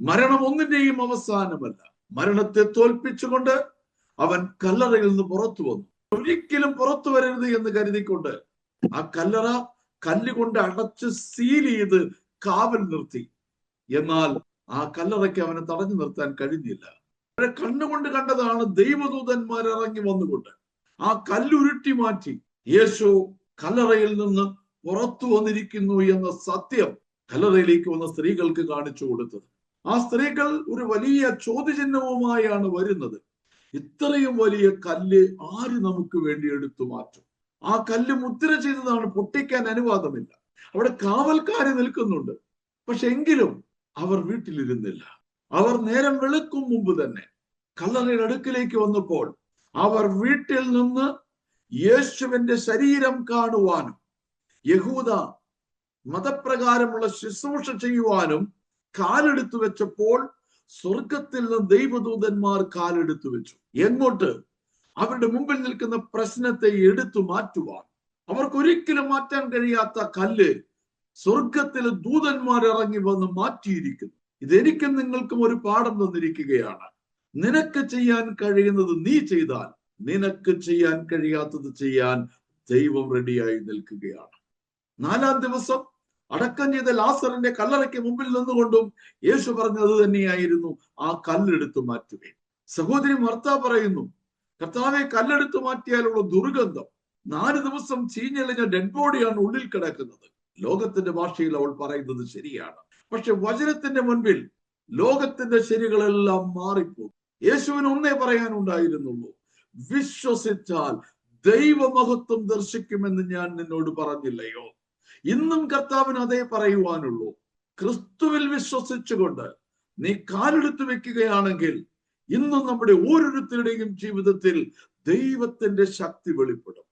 മരണം ഒന്നിന്റെയും അവസാനമല്ല. മരണത്തെ തോൽപ്പിച്ചുകൊണ്ട് അവൻ കല്ലറയിൽ നിന്ന് പുറത്തു വന്നു. ഒരിക്കലും പുറത്തു വരരുത് എന്ന് കരുതിക്കൊണ്ട് ആ കല്ലറ കല്ലുകൊണ്ട് അടച്ച് സീൽ ചെയ്ത് കാവൽ നിർത്തി. എന്നാൽ ആ കല്ലറയ്ക്ക് അവനെ തടഞ്ഞു നിർത്താൻ കഴിഞ്ഞില്ല. അവരെ കണ്ണുകൊണ്ട് കണ്ടതാണ് ദൈവദൂതന്മാർ ഇറങ്ങി വന്നുകൊണ്ട്. ആ കല്ലുരുട്ടി മാറ്റി. യേശു കല്ലറയിൽ നിന്ന് പുറത്തു വന്നിരിക്കുന്നു എന്ന സത്യം കല്ലറയിലേക്ക് വന്ന സ്ത്രീകൾക്ക് കാണിച്ചു കൊടുത്തത്. ആ സ്ത്രീകൾ ഒരു വലിയ ചോദ്യചിഹ്നവുമായാണ് വരുന്നത്. ഇത്രയും വലിയ കല്ല് ആര് നമുക്ക് വേണ്ടി എടുത്തു മാറ്റും? ആ കല്ല് മുദ്ര ചെയ്തതാണ് പൊട്ടിക്കാൻ അനുവാദമില്ല. അവിടെ കാവൽക്കാര് നിൽക്കുന്നുണ്ട്. പക്ഷെ എങ്കിലും അവർ വീട്ടിലിരുന്നില്ല. അവർ നേരം വെളുക്കും മുമ്പ് തന്നെ. കല്ലറയുടെ അടുക്കിലേക്ക് വന്നപ്പോൾ അവർ വീട്ടിൽ നിന്ന് യേശുവിന്റെ ശരീരം കാണുവാനും യഹൂദ മതപ്രകാരമുള്ള ശുശ്രൂഷ ചെയ്യുവാനും കാലെടുത്തു വെച്ചപ്പോൾ സ്വർഗത്തിൽ നിന്ന് ദൈവദൂതന്മാർ കാലെടുത്തു വെച്ചു. എങ്ങോട്ട് അവരുടെ മുമ്പിൽ നിൽക്കുന്ന പ്രശ്നത്തെ എടുത്തു മാറ്റുവാൻ. അവർക്ക് ഒരിക്കലും മാറ്റാൻ കഴിയാത്ത കല്ല് സ്വർഗത്തിൽ ദൂതന്മാർ ഇറങ്ങി വന്ന് മാറ്റിയിരിക്കുന്നു. ഇതെനിക്കും നിങ്ങൾക്കും ഒരു പാഠം തന്നിരിക്കുകയാണ്. നിനക്ക് ചെയ്യാൻ കഴിയുന്നത് നീ ചെയ്താൽ നിനക്ക് ചെയ്യാൻ കഴിയാത്തത് ചെയ്യാൻ ദൈവം റെഡിയായി നിൽക്കുകയാണ്. നാലാം ദിവസം അടക്കം ചെയ്ത ലാസറിന്റെ കല്ലറയ്ക്ക് മുമ്പിൽ നിന്നുകൊണ്ടും യേശു പറഞ്ഞത് തന്നെയായിരുന്നു. ആ കല്ലെടുത്ത് മാറ്റുകയും സഹോദരി മർത്ത പറയുന്നു കർത്താവെ കല്ലെടുത്ത് മാറ്റിയാലുള്ള ദുർഗന്ധം നാല് ദിവസം ചീഞ്ഞെളിഞ്ഞ ഡെഡ് ബോഡിയാണ് ഉള്ളിൽ കിടക്കുന്നത്. ലോകത്തിന്റെ ഭാഷയിൽ അവൾ പറയുന്നത് ശരിയാണ്. പക്ഷെ വചനത്തിന്റെ മുൻപിൽ ലോകത്തിന്റെ ശരികളെല്ലാം മാറിപ്പോകും. യേശുവിന് ഒന്നേ പറയാനുണ്ടായിരുന്നുള്ളൂ വിശ്വസിച്ചാൽ ദൈവമഹത്വം ദർശിക്കുമെന്ന് ഞാൻ നിന്നോട് പറഞ്ഞില്ലയോ? ഇന്നും കർത്താവിന് അതേ പറയുവാനുള്ളൂ. ക്രിസ്തുവിൽ വിശ്വസിച്ചുകൊണ്ട് നീ കാലെടുത്ത് വെക്കുകയാണെങ്കിൽ ഇന്നും നമ്മുടെ ഓരോരുത്തരുടെയും ജീവിതത്തിൽ ദൈവത്തിന്റെ ശക്തി വെളിപ്പെടും.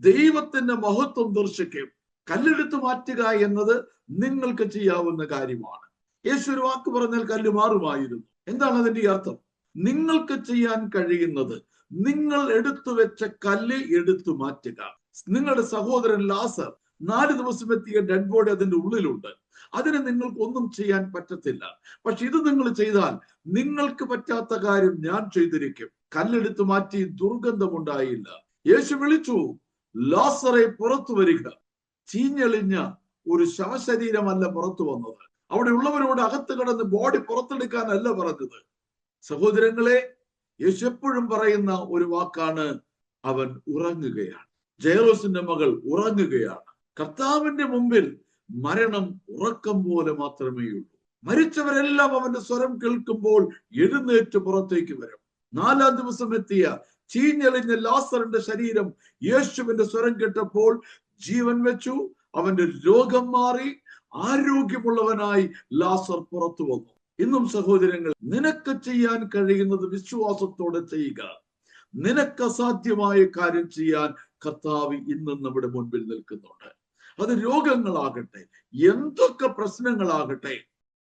ദൈവത്തിന്റെ മഹത്വം ദർശിക്കും. കല്ലെടുത്ത് മാറ്റുക എന്നത് നിങ്ങൾക്ക് ചെയ്യാവുന്ന കാര്യമാണ്. യേശു ഒരു വാക്ക് പറഞ്ഞാൽ കല്ല് മാറുമായിരുന്നു. എന്താണ് അതിന്റെ അർത്ഥം? നിങ്ങൾക്ക് ചെയ്യാൻ കഴിയുന്നത് നിങ്ങൾ എടുത്തു വെച്ച കല്ല് എടുത്തു മാറ്റുക നിങ്ങളുടെ സഹോദരൻ ലാസർ നാല് ദിവസം എത്തിയ ഡെഡ് ബോഡി അതിന്റെ ഉള്ളിലുണ്ട്. അതിനെ നിങ്ങൾക്ക് ഒന്നും ചെയ്യാൻ പറ്റത്തില്ല. പക്ഷെ ഇത് നിങ്ങൾ ചെയ്താൽ നിങ്ങൾക്ക് പറ്റാത്ത കാര്യം ഞാൻ ചെയ്തിരിക്കും. കല്ലെടുത്ത് മാറ്റി ദുർഗന്ധം ഉണ്ടായില്ല. യേശു വിളിച്ചു ലാസറെ പുറത്തു വരിക. ചീഞ്ഞെളിഞ്ഞ ഒരു ശവശരീരമല്ല പുറത്തു വന്നത്. അവിടെ ഉള്ളവരോട് അകത്ത് കിടന്ന് ബോഡി പുറത്തെടുക്കാനല്ല പറഞ്ഞത്. സഹോദരങ്ങളെ യേശു എപ്പോഴും പറയുന്ന ഒരു വാക്കാണ് അവൻ ഉറങ്ങുകയാണ്. ജയറോസിന്റെ മകൾ ഉറങ്ങുകയാണ്. കർത്താവിന്റെ മുമ്പിൽ മരണം ഉറക്കം പോലെ മാത്രമേ ഉള്ളൂ. മരിച്ചവരെല്ലാം അവന്റെ സ്വരം കേൾക്കുമ്പോൾ എഴുന്നേറ്റ് പുറത്തേക്ക് വരും. നാലാം ദിവസം എത്തിയ ചീഞ്ഞെളിഞ്ഞ ലാസറിന്റെ ശരീരം യേശുവിന്റെ സ്വരം കേട്ടപ്പോൾ ജീവൻ വെച്ചു. അവന്റെ രോഗം മാറി. ആരോഗ്യമുള്ളവനായി ലാസർ പുറത്തു വന്നു. ഇന്നും സഹോദരങ്ങൾ നിനക്ക് ചെയ്യാൻ കഴിയുന്നത് വിശ്വാസത്തോടെ ചെയ്യുക. നിനക്ക് അസാധ്യമായ കാര്യം ചെയ്യാൻ കർത്താവ് ഇന്നും നമ്മുടെ മുൻപിൽ നിൽക്കുന്നുണ്ട്. അത് രോഗങ്ങളാകട്ടെ എന്തൊക്കെ പ്രശ്നങ്ങളാകട്ടെ